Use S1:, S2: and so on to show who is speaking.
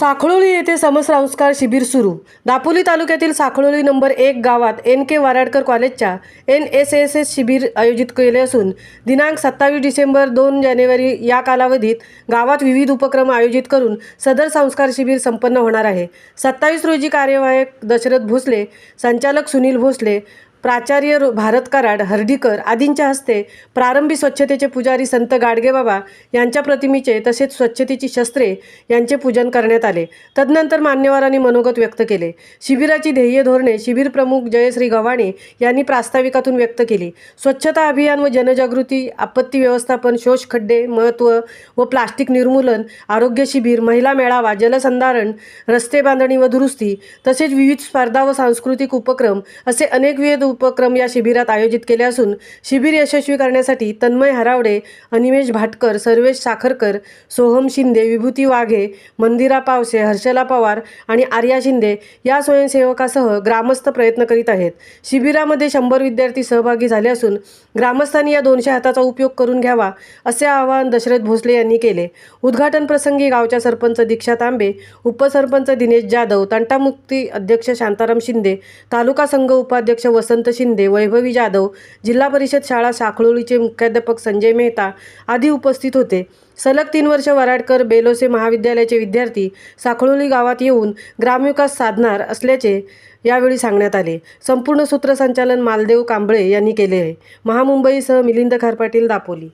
S1: साखळोली येथे समसंस्कार शिबिर सुरू. दापोली तालुक्यातील साखळोली नंबर एक गावात एन के वाराडकर कॉलेजच्या एन एस एस एस शिबिर आयोजित केले असून दिनांक सत्तावीस डिसेंबर दोन जानेवारी या कालावधीत गावात विविध उपक्रम आयोजित करून सदर संस्कार शिबिर संपन्न होणार आहे. सत्तावीस रोजी कार्यवाहक दशरथ भोसले संचालक सुनील भोसले प्राचार्य भारत कराड हर्डीकर आदींच्या हस्ते प्रारंभी स्वच्छतेचे पुजारी संत गाडगेबाबा यांच्या प्रतिमेचे तसेच स्वच्छतेची शस्त्रे यांचे पूजन करण्यात आले. तदनंतर मान्यवरांनी मनोगत व्यक्त केले. शिबिराची ध्येय धोरणे शिबिर प्रमुख जयश्री गव्हाणे यांनी प्रास्ताविकातून व्यक्त केली. स्वच्छता अभियान व जनजागृती आपत्ती व्यवस्थापन शोष खड्डे महत्त्व व प्लास्टिक निर्मूलन आरोग्य शिबिर महिला मेळावा जलसंधारण रस्ते बांधणी व दुरुस्ती तसेच विविध स्पर्धा व सांस्कृतिक उपक्रम असे अनेक उपक्रम या शिबिरात आयोजित केले असून शिबिर यशस्वी करण्यासाठी तन्मय हरावडे अनिमेश भाटकर सर्वेश साखरकर सोहम शिंदे विभूती वाघे मंदिरा पावसे हर्षला पवार आणि आर्या शिंदे या स्वयंसेवकासह ग्रामस्थ प्रयत्न करीत आहेत. शिबिरामध्ये शंभर विद्यार्थी सहभागी झाले असून ग्रामस्थांनी या दोनशे हाताचा उपयोग करून घ्यावा असे आवाहन दशरथ भोसले यांनी केले. उद्घाटन प्रसंगी गावच्या सरपंच दीक्षा तांबे उपसरपंच दिनेश जाधव तंटामुक्ती अध्यक्ष शांताराम शिंदे तालुका संघ उपाध्यक्ष वसंत वसंत शिंदे वैभवी जाधव जिल्हा परिषद शाळा साखळोलीचे मुख्याध्यापक संजय मेहता आदी उपस्थित होते. सलग तीन वर्ष वराडकर बेलोसे महाविद्यालयाचे विद्यार्थी साखळोली गावात येऊन ग्रामविकास साधणार असल्याचे यावेळी सांगण्यात आले. संपूर्ण सूत्रसंचालन मालदेव कांबळे यांनी केले आहे. महामुंबईसह मिलिंद खारपाटील दापोली.